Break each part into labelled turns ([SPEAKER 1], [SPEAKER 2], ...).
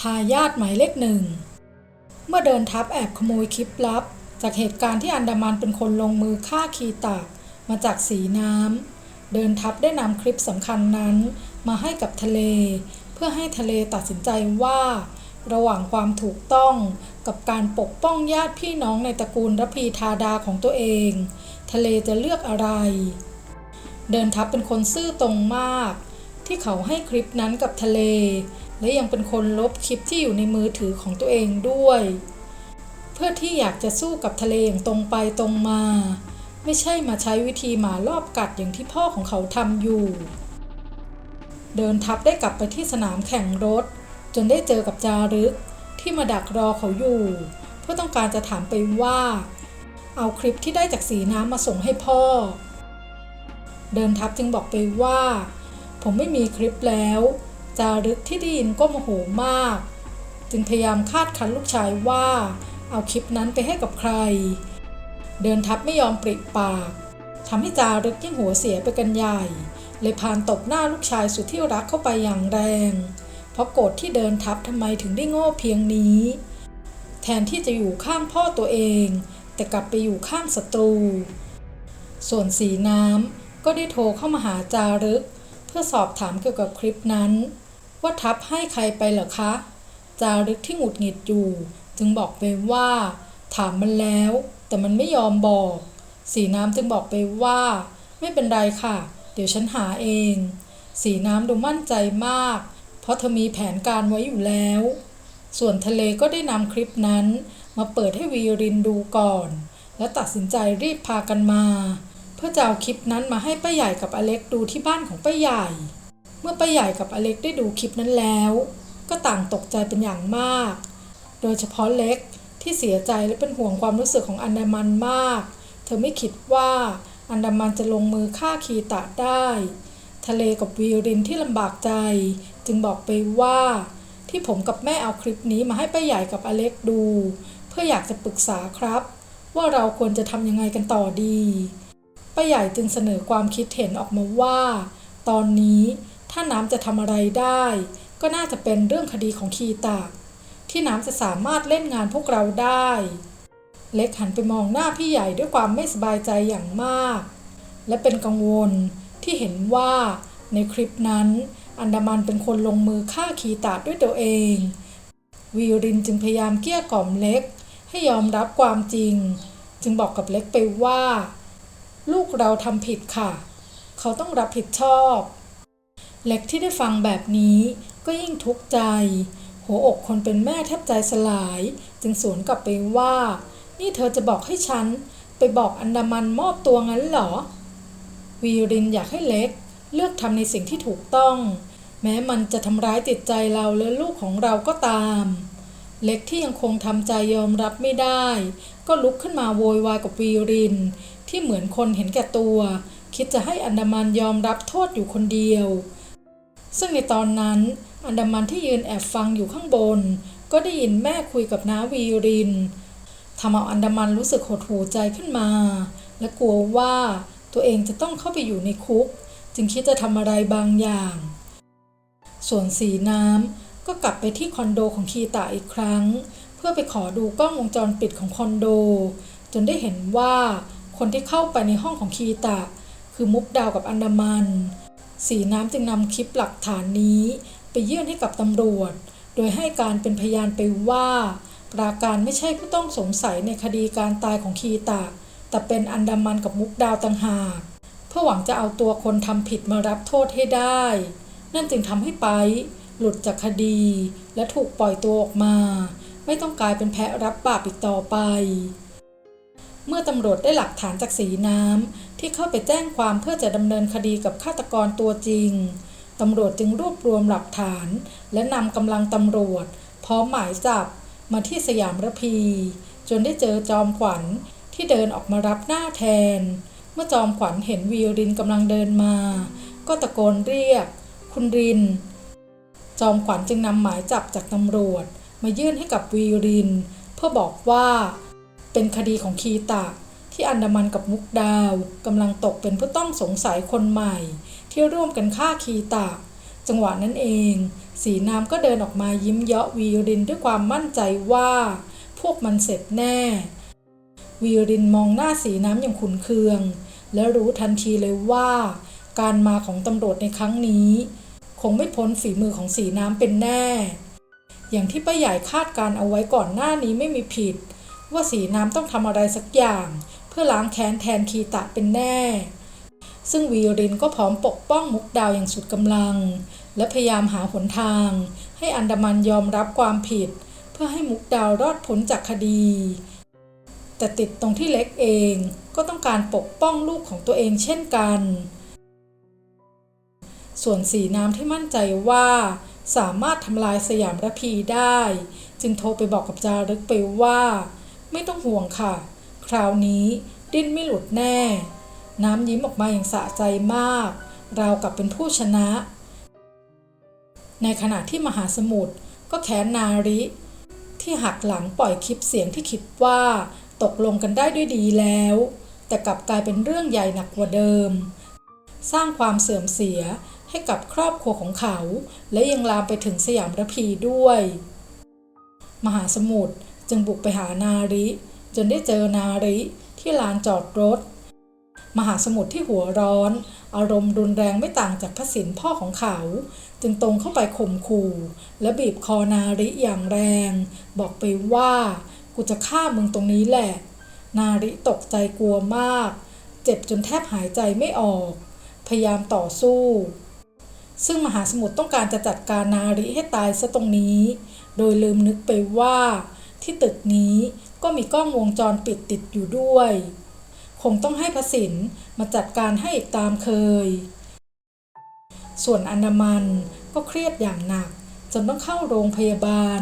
[SPEAKER 1] ทายาทหมายเลขหนึ่ง เมื่อเดินทัพแอบขโมยคลิปลับ จากเหตุการณ์ที่อันดามันเป็นคนลงมือฆ่าคีตะมาจากสีน้ำ เดินทัพได้นำคลิปสำคัญนั้นมาให้กับทะเล เพื่อให้ทะเลตัดสินใจว่า ระหว่างความถูกต้องกับการปกป้องญาติพี่น้องในตระกูลระพีธาดาของตัวเอง ทะเลจะเลือกอะไร เดินทัพเป็นคนซื่อตรงมาก ที่เขาให้คลิปนั้นกับทะเล และยังเป็นคนลบคลิปที่อยู่ในมือถือของตัวเองด้วย เพื่อที่อยากจะสู้กับทะเลอย่างตรงไปตรงมา ไม่ใช่มาใช้วิธีหมารอบกัดอย่างที่พ่อของเขาทำอยู่ เดินทัพได้กลับไปที่สนามแข่งรถ จนได้เจอกับจารึกที่มาดักรอเขาอยู่ เพื่อต้องการจะถามไปว่า เอาคลิปที่ได้จากสีน้ำมาส่งให้พ่อ เดินทัพจึงบอกไปว่า ผมไม่มีคลิปแล้ว จารึกที่ได้ยินก็โมโหมาก จึงพยายามคาดคันลูกชายว่า เอาคลิปนั้นไปให้กับใคร เดินทัพไม่ยอมปริปากทำให้จารึกยิ่งหัวเสียไปกันใหญ่ เลยพานตบหน้าลูกชายสุดที่รักเข้าไปอย่างแรง เพราะโกรธที่เดินทัพทำไมถึงได้โง่เพียงนี้ แทนที่จะอยู่ข้างพ่อตัวเอง แต่กลับไปอยู่ข้างศัตรู ส่วนสีน้ำก็ได้โทรเข้ามาหาจารึก เพื่อสอบถามเกี่ยวกับคลิปนั้น ว่าทัพให้ใครไปเหรอคะ จารึกที่หงุดหงิดอยู่ จึงบอกไปว่า ถามมันแล้ว แต่มันไม่ยอมบอก สีน้ำจึงบอกไปว่า ไม่เป็นไรค่ะ เดี๋ยวฉันหาเอง สีน้ำดูมั่นใจมาก เพราะเธอมีแผนการไว้อยู่แล้ว ส่วนทะเลก็ได้นำคลิปนั้น มาเปิดให้วีรินดูก่อน และตัดสินใจรีบพากันมา เพื่อจะเอาคลิปนั้นมาให้ป้าใหญ่กับอเล็กดูที่บ้านของป้าใหญ่ เมื่อป้าใหญ่กับอเล็กได้ดูคลิปนั้นแล้ว ก็ต่างตกใจเป็นอย่างมาก โดยเฉพาะเล็กที่เสียใจและเป็นห่วงความรู้สึกของอันดามันมาก เธอไม่คิดว่าอันดามันจะลงมือฆ่าคีตะได้ ทะเลกับวีรินที่ลำบากใจ จึงบอกไปว่า ที่ผมกับแม่เอาคลิปนี้มาให้ป้าใหญ่กับอเล็กดู เพื่ออยากจะปรึกษาครับ ว่าเราควรจะทำยังไงกันต่อดีป้าใหญ่จึงเสนอความคิดเห็นออกมาว่า ตอนนี้ ถ้าน้ำจะทำอะไรได้ ก็น่าจะเป็นเรื่องคดีของคีตะที่น้ำจะสามารถเล่นงานพวกเราได้ เล็กหันไปมองหน้าพี่ใหญ่ด้วยความไม่สบายใจอย่างมาก และเป็นกังวลที่เห็นว่าในคลิปนั้น อันดามันเป็นคนลงมือฆ่าคีตะด้วยตัวเอง วีรินจึงพยายามเกลี้ยกล่อมเล็ก ให้ยอมรับความจริง จึงบอกกับเล็กไปว่า ลูกเราทำผิดค่ะ เขาต้องรับผิดชอบ เล็กที่ได้ฟังแบบนี้ก็ยิ่งทุกข์ใจ หัวอกคนเป็นแม่แทบใจสลาย จึงสวนกลับไปว่า นี่เธอจะบอกให้ฉัน ไปบอกอันดามันมอบตัวงั้นเหรอ วีรินอยากให้เล็ก เลือกทำในสิ่งที่ถูกต้อง แม้มันจะทำร้ายจิตใจเราและลูกของเราก็ตาม เล็กที่ยังคงทำใจยอมรับไม่ได้ ก็ลุกขึ้นมาโวยวายกับวีริน ที่เหมือนคนเห็นแก่ตัว คิดจะให้อันดามันยอมรับโทษอยู่คนเดียว ซึ่งในตอนนั้นอันดามันที่ยืนแอบฟังอยู่ข้างบน ก็ได้ยินแม่คุยกับน้าวีรินทำเอาอันดามันรู้สึกหดหู่ใจขึ้นมา และกลัวว่าตัวเองจะต้องเข้าไปอยู่ในคุก จึงคิดจะทำอะไรบางอย่าง ส่วนสีน้ำก็กลับไปที่คอนโดของคีตาอีกครั้ง เพื่อไปขอดูกล้องวงจรปิดของคอนโด จนได้เห็นว่าคนที่เข้าไปในห้องของคีตะคือมุกดาวกับอันดามัน สีน้ำจึงนำคลิปหลักฐานนี้ ไปยื่นให้กับตำรวจ โดยให้การเป็นพยานไปว่า ปราการไม่ใช่ผู้ต้องสงสัยในคดีการตายของคีตะ แต่เป็นอันดามันกับมุกดาวต่างหาก เพื่อหวังจะเอาตัวคนทำผิดมารับโทษให้ได้ นั่นจึงทำให้ไปหลุดจากคดี และถูกปล่อยตัวออกมา ไม่ต้องกลายเป็นแพะรับบาปอีกต่อไป เมื่อตำรวจได้หลักฐานจากสีน้ำ ที่เข้าไปแจ้งความเพื่อจะดำเนินคดีกับฆาตกรตัวจริง ตำรวจจึงรวบรวมหลักฐาน และนำกำลังตำรวจ พร้อมหมายจับมาที่สยามระพี จนได้เจอจอมขวัญที่เดินออกมารับหน้าแทน เมื่อจอมขวัญเห็นวีรินกำลังเดินมา ก็ตะโกนเรียก คุณริน จอมขวัญจึงนำหมายจับจากตำรวจ มายื่นให้กับวีริน เพื่อบอกว่า เป็นคดีของคีตะ ที่อันดามันกับมุกดาวกำลังตกเป็นผู้ต้องสงสัยคนใหม่ ที่ร่วมกันฆ่าคีตะ จังหวะนั้นเอง สีน้ำก็เดินออกมายิ้มเยาะวีรินด้วยความมั่นใจว่า พวกมันเสร็จแน่ วีรินมองหน้าสีน้ำอย่างขุนเคือง และรู้ทันทีเลยว่า การมาของตำรวจในครั้งนี้ คงไม่พ้นฝีมือของสีน้ำเป็นแน่ อย่างที่ป้าใหญ่คาดการเอาไว้ก่อนหน้านี้ไม่มีผิดว่าสีน้ำต้องทำอะไรสักอย่าง พื่อล้างแค้นแทนคีตะเป็นแน่ ซึ่งวีรินก็พร้อมปกป้องมุกดาวอย่างสุดกำลัง และพยายามหาหนทาง ให้อันดามันยอมรับความผิด เพื่อให้มุกดาวรอดพ้นจากคดี แต่ติดตรงที่เล็กเองก็ต้องการปกป้องลูกของตัวเองเช่นกัน ส่วนสีน้ำที่มั่นใจว่าสามารถทำลายสยามระพีได้ จึงโทรไปบอกกับจารึกไปว่า ไม่ต้องห่วงค่ะ คราวนี้ดิ้นไม่หลุดแน่ น้ำยิ้มออกมาอย่างสะใจมากราวกับเป็นผู้ชนะ ในขณะที่มหาสมุทรก็แค้นนาริ ที่หักหลังปล่อยคลิปเสียงที่คิดว่าตกลงกันได้ด้วยดีแล้ว แต่กลับกลายเป็นเรื่องใหญ่หนักกว่าเดิม สร้างความเสื่อมเสียให้กับครอบครัวของเขา และยังลามไปถึงสยามระพีด้วย มหาสมุทรจึงบุกไปหานาริ จนได้เจอนาริที่ลานจอดรถ มหาสมุทรที่หัวร้อน อารมณ์รุนแรงไม่ต่างจากพระสินพ่อของเขา จึงตรงเข้าไปข่มขู่ และบีบคอนาริอย่างแรง บอกไปว่ากูจะฆ่ามึงตรงนี้แหละ นาริตกใจกลัวมาก เจ็บจนแทบหายใจไม่ออก พยายามต่อสู้ ซึ่งมหาสมุทรต้องการจะจัดการนาริให้ตายซะตรงนี้ โดยลืมนึกไปว่าที่ตึกนี้ ก็มีกล้องวงจรปิดติดอยู่ด้วย คงต้องให้พระสินมาจัดการให้อีกตามเคย ส่วนอันดามันก็เครียดอย่างหนัก จนต้องเข้าโรงพยาบาล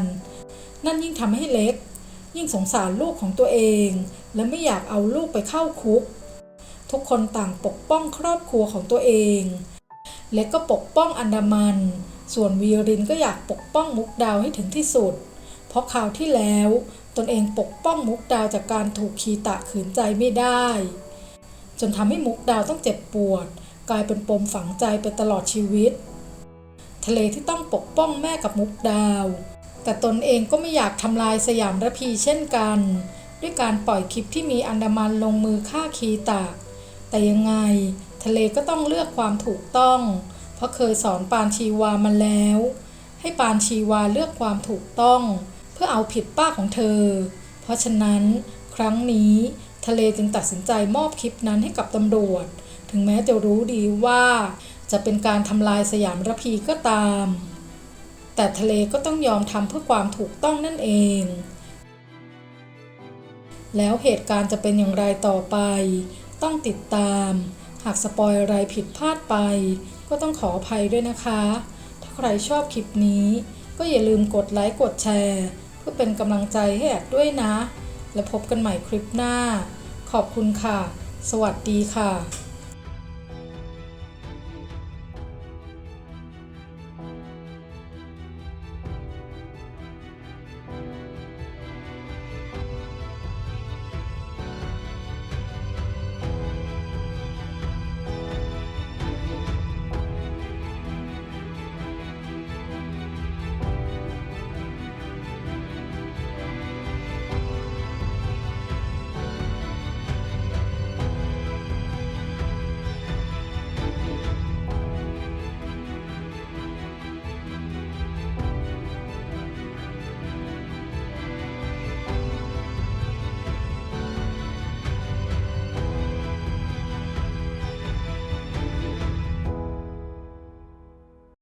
[SPEAKER 1] นั่นยิ่งทำให้เล็ก ยิ่งสงสารลูกของตัวเอง และไม่อยากเอาลูกไปเข้าคุก ทุกคนต่างปกป้องครอบครัวของตัวเอง เล็กก็ปกป้องอันดามัน ส่วนวีรินก็อยากปกป้องมุกดาวให้ถึงที่สุด ราะคราวที่แล้ว ตนเองปกป้องมุกดาวจากการถูกคีตะขืนใจไม่ได้ จนทำให้มุกดาวต้องเจ็บปวด กลายเป็นปมฝังใจไปตลอดชีวิต ทะเลที่ต้องปกป้องแม่กับมุกดาว แต่ตนเองก็ไม่อยากทำลายสยามระพีเช่นกัน ด้วยการปล่อยคลิปที่มีอันดามันลงมือฆ่าคีตะ แต่ยังไงทะเลก็ต้องเลือกความถูกต้อง เพราะเคยสอนปานชีวามาแล้ว ให้ปานชีวาเลือกความถูกต้อง เพื่อเอาผิดป้าของเธอ เพราะฉะนั้น ครั้งนี้ทะเลจึงตัดสินใจมอบคลิปนั้นให้กับตำรวจ ถึงแม้จะรู้ดีว่า จะเป็นการทำลายสยามรพีก็ตาม แต่ทะเลก็ต้องยอมทำเพื่อความถูกต้องนั่นเอง แล้วเหตุการณ์จะเป็นอย่างไรต่อไป ต้องติดตาม หากสปอยอะไรผิดพลาดไป ก็ต้องขออภัยด้วยนะคะ ถ้าใครชอบคลิปนี้ ก็อย่าลืมกดไลค์กดแชร์ พื่อเป็นกำลังใจให้แอดด้วยนะ และพบกันใหม่คลิปหน้า ขอบคุณค่ะ สวัสดีค่ะ